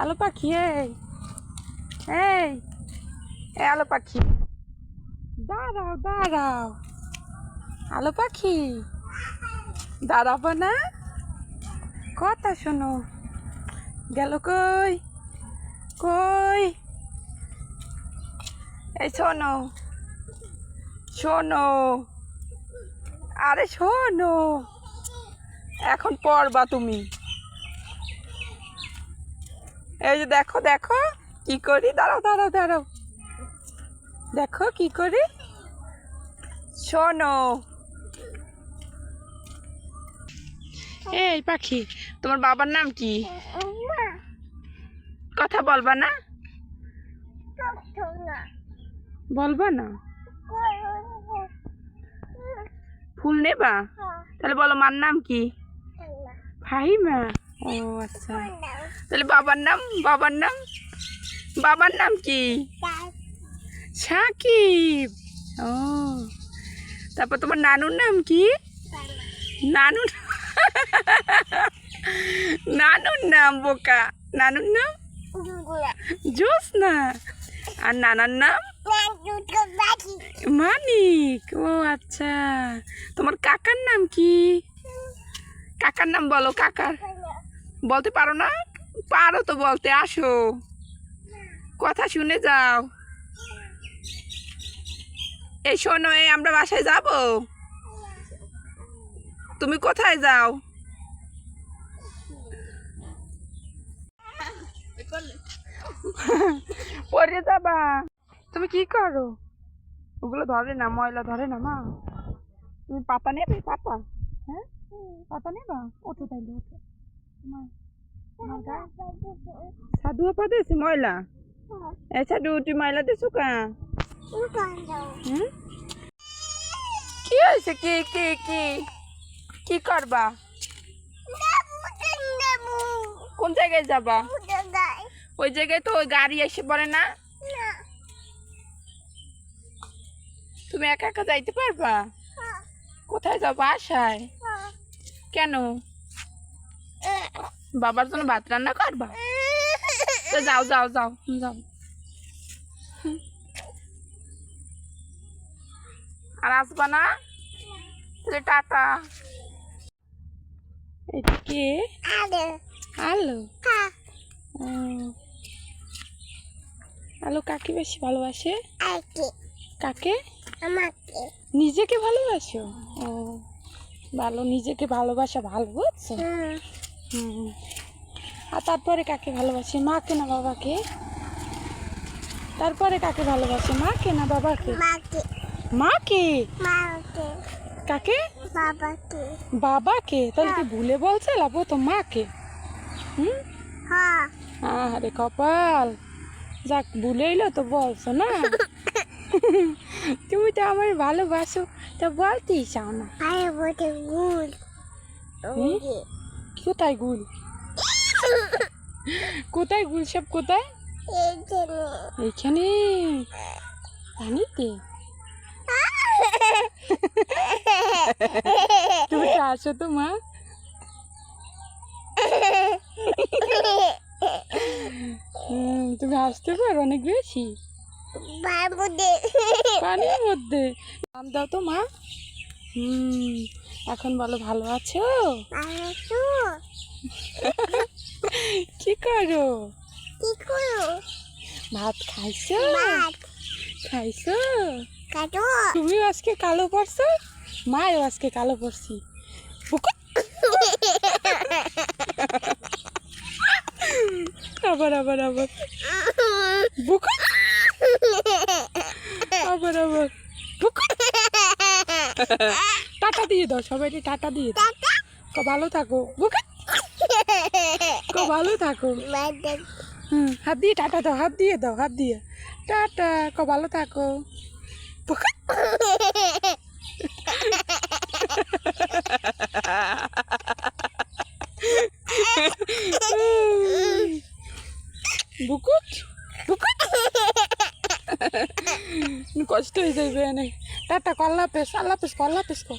আলো পাখি, এই। এই আলো পাখি। দাঁড়াও দাঁড়াও। আলো পাখি। দাঁড়াবো না? কথা শোনো। গেল কই? কই? এই শোনো শোনো। আরে শোনো, এখন পড়বা তুমি। এই যে দেখো দেখো, কি করি? দাঁড়াও দাঁড়াও দাঁড়াও। দেখো, কি করি? শোনো। এই পাখি, তোমার বাবার নাম কি? কথা বলবা না? বলবা না? ফুল নেবা? তাহলে বলো মার নাম কি? ফাহিমা। ও আচ্ছা। তাহলে বাবার নাম বাবার নাম? বাবার নাম কি? সাকিব। ও। তারপর তোমার নানুর নাম কি? নানুর নানুর নাম বোকা। নানুর নাম? জোস না আর নানার নাম? মানিক। ও আচ্ছা। তোমার কাকার নাম কি? কাকার নাম বলো কাকার। বলতে পারো না? পারো তো বলতে, আসো। কথা শুনে যাও। এই শোনো, এই আমরা বাসায় যাব? তুমি কোথায় যাও? পরে যাবা। তুমি কি করো? ওগুলো ধরে না, ময়লা ধরে না, মা। তুমি পাতা নেবে? পাতা? হ্যাঁ? পাতা নেবা? ওঠো তাইলে, ওঠো। তোমার সাধু আপা দিয়েছে ময়লা? এ সাধু তুই ময়লা দিছো কা? কি হয়েছে কি কি কি? কি করবা? কোন জায়গায় যাবা? ওই জায়গায় তো ওই গাড়ি এসে পড়ে না? তুমি একা একা যাইতে পারবা? কোথায় যাও বাসায় কেন? বাবার জন্য ভাত রান্না করবা? তো যাও যাও যাও যাও। আর আসবা না? তাহলে টাটা। আলো। আলো? কাকে বেশি ভালোবাসে? কাকে? নিজেকে ভালোবাসো? ও ভালো নিজেকে ভালোবাসা ভালো বুঝছ? হুম। আর তারপরে কাকে ভালোবাসে? মাকে না বাবাকে? তারপরে কাকে ভালোবাসে? মাকে না বাবাকে? মাকে কাকে? বাবাকে। তাহলে কি ভুলে বলছে লাভ তো মাকে? হুম? হ্যাঁ। আরে কপাল। যাক ভুলেইলো তো বলছো না? তুমি তো আমার ভালোবাসো। তো বলতেই চাও না। হুম? কোথায় গুল? কোথায় গুল সব কোথায়? এইখানে। পানিতে? তুমি তো আসো তো মা। হুম, তুমি আসতে পারো অনেক বেশি। পানির মধ্যে। নাম দাও তো মা। হুম এখন বলো ভালো আছো? কি করো? কি করো? ভাত খাইছো? খাইছো? তুমি আজকে কালো পড়ছো মাও আজকে কালো পড়ছি আবার আবার আবার। বুকু আবার আবার। বুকু টাটা দিয়ে দাও সবাইকে টাটা দিয়ে দাও। ভালো থাকো। বুকু? ভালো থাকো। হুম হাত দিয়ে টাটা দাও হাত দিয়ে দাও হাত দিয়ে। টাটা ক ভালো থাকো। বুকু? বুকুট বুকুট কষ্ট হয়ে যাবে অনেক। টাটা কল্লাপেস আল্লাপেস কল্লাপেস কো